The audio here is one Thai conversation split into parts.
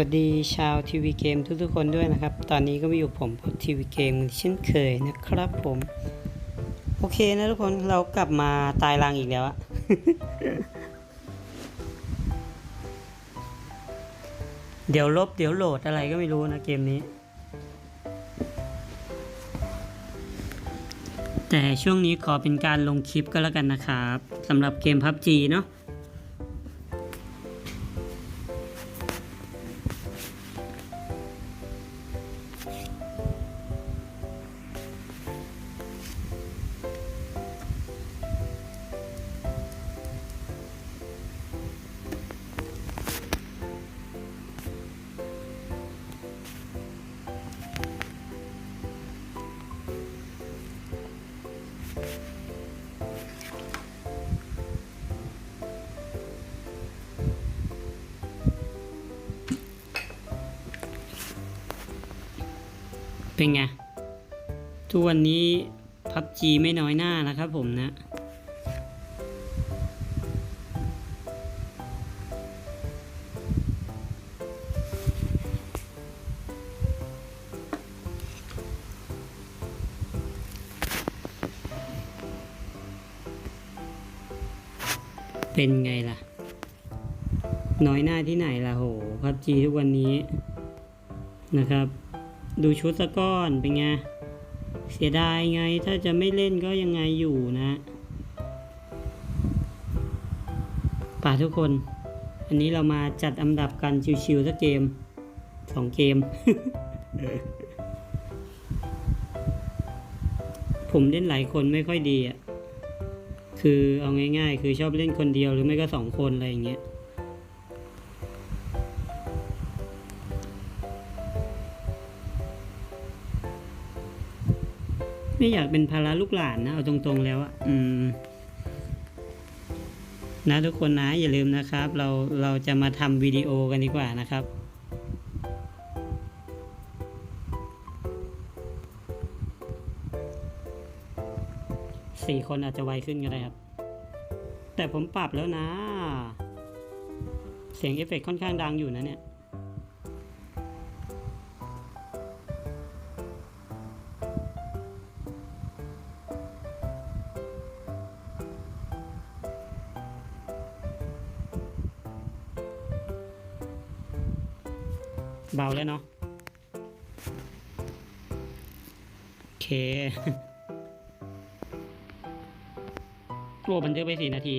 วัสดีชาวทีวีเกมทุกๆคนด้วยนะครับ ตอนนี้ก็มาอยู่ผมทีวีเกมเช่นเคยนะครับผม โอเคนะทุกคนเรากลับมาตายรังอีกแล้วอะเดี๋ยวลบเดี๋ยวโหลดอะไรก็ไม่รู้นะเกมนี้ แต่ช่วงนี้ขอเป็นการลงคลิปก็แล้วกันนะครับสำหรับเกม PUBG เนาะ เป็นไง ทุกวันนี้พับจีไม่น้อยหน้านะครับผมนะ เป็นไงล่ะ น้อยหน้าที่ไหนล่ะโหพับจีทุกวันนี้นะครับ ดูชุดสะก้อนเป็นไง เสียดายไงถ้าจะไม่เล่นก็ยังไงอยู่นะป่าทุกคน อันนี้เรามาจัดอันดับกันชิวๆสักเกมสองเกม ผมเล่นหลายคนไม่ค่อยดีอะ คือเอาง่ายๆ คือชอบเล่นคนเดียวหรือไม่ก็สองคนอะไรอย่างเงี้ย ไม่อยากเป็นภาระลูกหลานนะเอาตรงๆแล้วอะอืม นะทุกคนนะอย่าลืมนะครับ เราเราจะมาทำวิดีโอกันดีกว่านะครับสี่คนอาจจะไวขึ้นก็ได้ครับ แต่ผมปรับแล้วนะ เสียงเอฟเฟกต์ค่อนข้างดังอยู่นะเนี่ย เบาแล้วเนาะโอเคโอ้บันทึกไปสี่นาที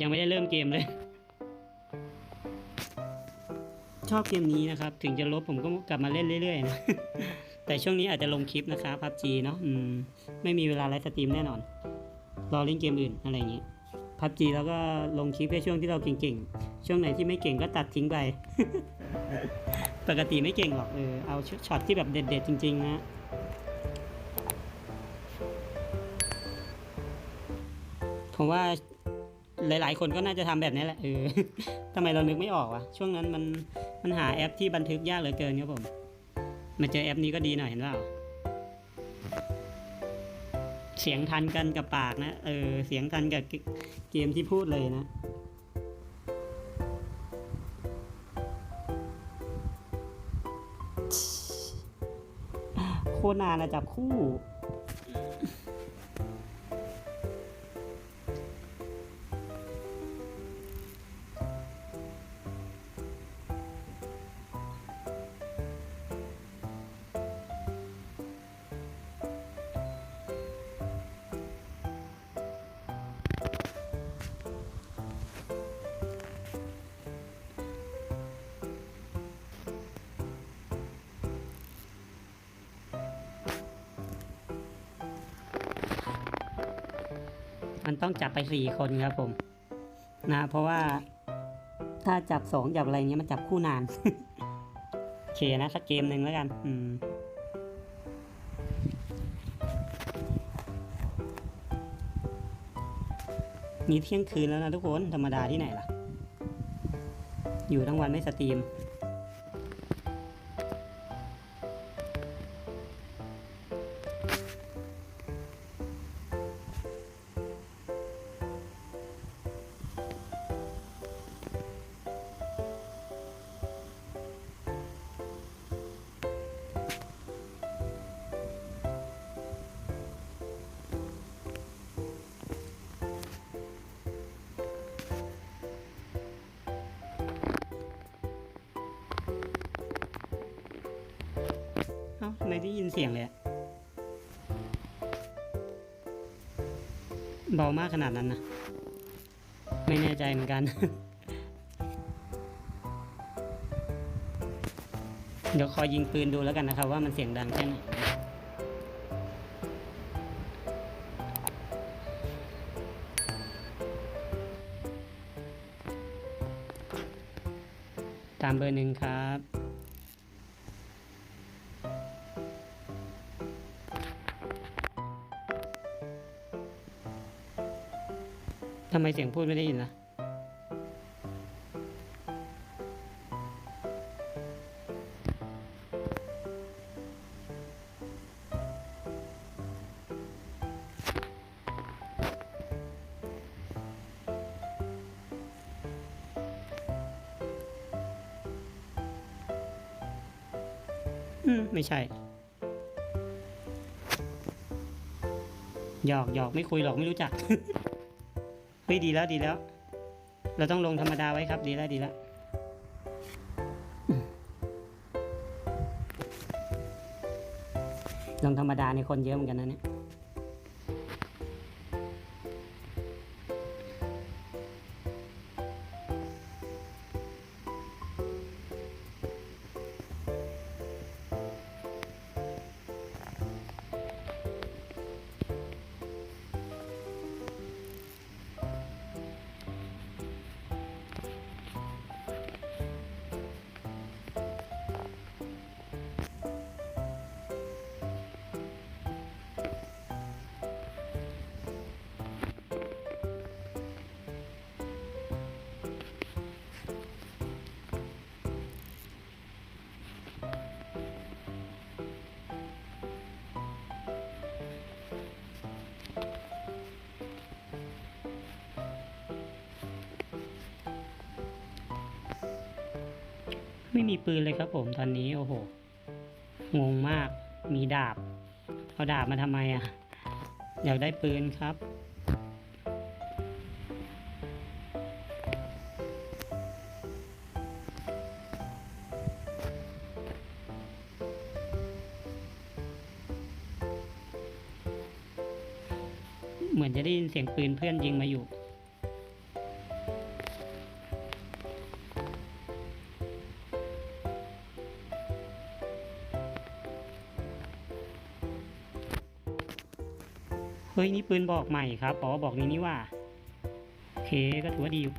ยังไม่ได้เริ่มเกมเลย ชอบเกมนี้นะครับ ถึงจะลบผมก็กลับมาเล่นเรื่อยๆนะแต่ช่วงนี้อาจจะลงคลิปนะครับพับจีเนาะอืมไม่มีเวลาไลฟ์สตรีมแน่นอน รอเล่นเกมอื่นอะไรอย่างนี้พับจีแล้วก็ลงคลิปแค่ช่วงที่เราเก่งๆ ช่วงไหนที่ไม่เก่งก็ตัดทิ้งไป ปกติไม่เก่งหรอกเออเอาช็อตที่แบบเด็ดๆจริง ๆ นะผมว่าหลาย ๆ คนก็น่าจะทำแบบนี้แหละเออทำไมเรานึกไม่ออกวะช่วงนั้นมันมันหาแอปที่บันทึกยากเหลือเกินครับผม มาเจอแอปนี้ก็ดีหน่อยเห็นเปล่าเสียงทันกันกับปากนะ เออ เสียงทันกับเกมที่พูดเลยนะ นานนะจับคู่ มันต้องจับไปสี่คนครับผม นะ เพราะว่าถ้าจับสองจับอะไรเงี้ยมันจับคู่นานโอเคนะสักเกมหนึ่งแล้วกัน อืมมีเที่ยงคืนแล้วนะทุกคน ธรรมดาที่ไหนล่ะ อยู่ทั้งวันไม่สตรีม ไม่ได้ยินเสียงเลยเบามากขนาดนั้นนะ ไม่แน่ใจเหมือนกัน เดี๋ยวคอยยิงปืนดูแล้วกันนะครับ ว่ามันเสียงดังแค่ไหนตามเบอร์หนึ่งครับ ไมเสียงพูดไม่ได้ยินล่ะอืมไม่ใช่ หยอกหยอกไม่คุยหรอกไม่รู้จัก เฮ้ยดีแล้วดีแล้ว เราต้องลงธรรมดาไว้ครับดีแล้วดีแล้วลงธรรมดาในคนเยอะเหมือนกันนะเนี่ย ไม่มีปืนเลยครับผมตอนนี้โอ้โห งงมากมีดาบ เอาดาบมาทำไมอะ อยากได้ปืนครับ เหมือนจะได้ยินเสียงปืนเพื่อนยิงมาอยู่ ฮ้ยนี่ปืนบอกใหม่ครับอ๋อบอกนี้นี่ว่าโอเคก็ถือว่าดีอยู่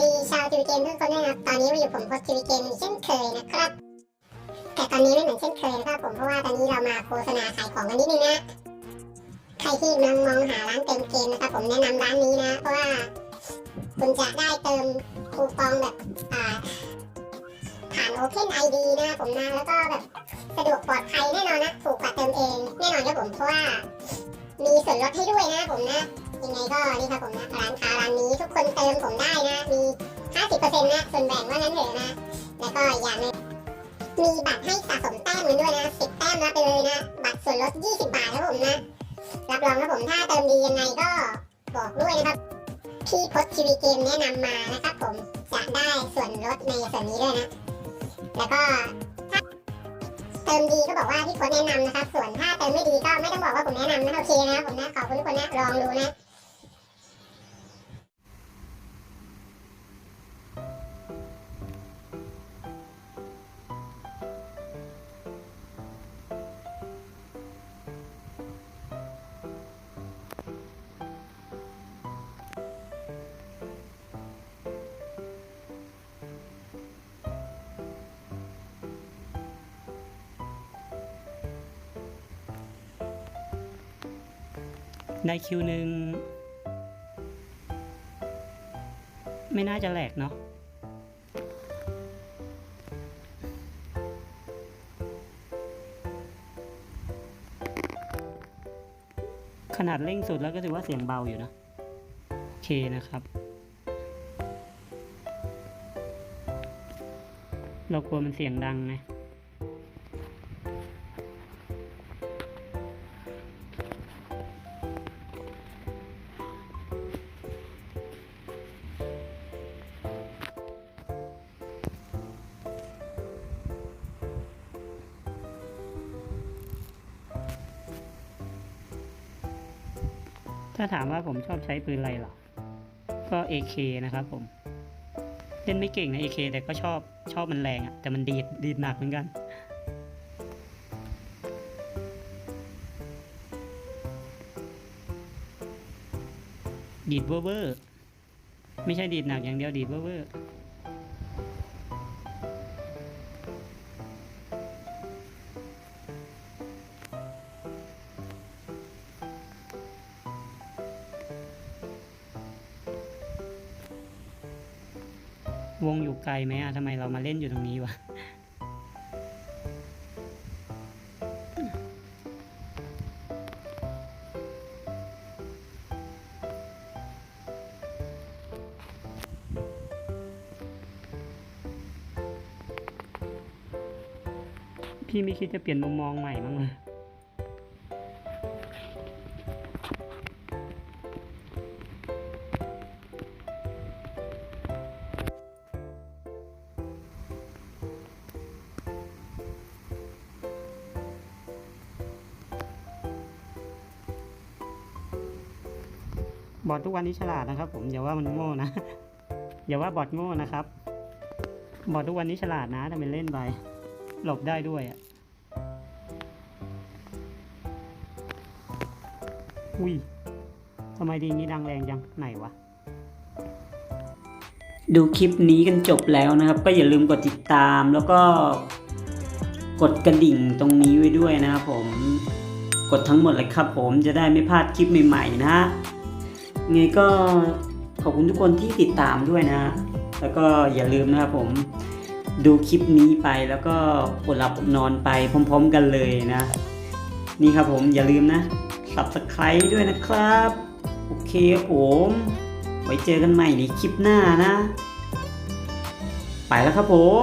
ดีชาวทีวีเกมทุกคนด้วยนะครับ ตอนนี้มาอยู่ผมโพสทีวีเกมเช่นเคยนะครับ แต่ตอนนี้ไม่เหมือนเช่นเคยนะครับผมเพราะว่าตอนนี้เรามาโฆษณาขายของกันนิดนึงนะ ใครที่กำลังมองหาร้านเติมเกมนะครับผมแนะนำร้านนี้นะ เพราะว่าคุณจะได้เติมคูปองแบบอ่าผ่าน Open ID นะผมนะแล้วก็แบบสะดวกปลอดภัยแน่นอนนะถูกกว่าเติมเองแน่นอนครับผมเพราะว่า มีส่วนลดให้ด้วยนะผมนะ ยังไงก็นี่ครับผมนะร้านค้าร้านนี้ทุกคนเติมผมได้นะมี 50%นะส่วนแบ่งว่างั้นเถอะนะ แล้วก็อีกอย่างนึงมีบัตรให้สะสมแต้มกันด้วยนะ10แต้มรับไปเลยนะ บัตรส่วนลด 20 บาทครับผมนะ รับรองครับผมถ้าเติมดียังไงก็บอกด้วยนะครับพี่พดทีวีเกมแนะนำมานะครับผมจะได้ส่วนลดในส่วนนี้ด้วยนะ แล้วก็ถ้าเติมดีก็บอกว่าพี่พดแนะนำนะครับ ส่วนถ้าเติมไม่ดีก็ไม่ต้องบอกว่าผมแนะนำนะโอเคนะครับผมนะขอบคุณทุกคนนะลองดูนะ ในคิวหนึ่งไม่น่าจะแหลกเนาะ นาดเร่งสุดแล้วก็ถือว่าเสียงเบาอยู่นะ โอเคนะครับ เรากลัวมันเสียงดังไงาถามว่าผมชอบใช้ปืนอะไรหรอ ก็ AK นะครับผม เล่นไม่เก่งนะ AK แต่ก็ชอบชอบมันแรงอะแต่มันดีดดีดหนักเหมือนกันดีดเวอร์เวอร์ไม่ใช่ดีดหนักอย่างเดียวดีดเวอร์ วอร์วงอยู่ไกลไหมอะทำไมเรามาเล่นอยู่ตรงนี้วะพี่ไม่คิดจะเปลี่ยนมุมมองใหม่บ้างเลย ทุกวันนี้ฉลาดนะครับ ผมอย่าว่ามันโง่นะอย่าว่าบอทโง่นะครับ บอททุกวันนี้ฉลาดนะทำเป็นเล่นไปหลบได้ด้วยอะอุ้ยทำไมดีนี้ดังแรงจังไหนวะดูคลิปนี้กันจบแล้วนะครับ ก็อย่าลืมกดติดตามแล้วก็กดกระดิ่งตรงนี้ไว้ด้วยนะครับผม กดทั้งหมดเลยครับผมจะได้ไม่พลาดคลิปใหม่ๆนะฮะ ไงก็ขอบคุณทุกคนที่ติดตามด้วยนะ แล้วก็อย่าลืมนะครับผมดูคลิปนี้ไปแล้วก็อดหลับอดนอนไปพร้อม ๆ กันเลยนะ นี่ครับผมอย่าลืมนะ subscribe ด้วยนะครับ โอเคครับผมไว้เจอกันใหม่ในคลิปหน้านะ ไปแล้วครับผม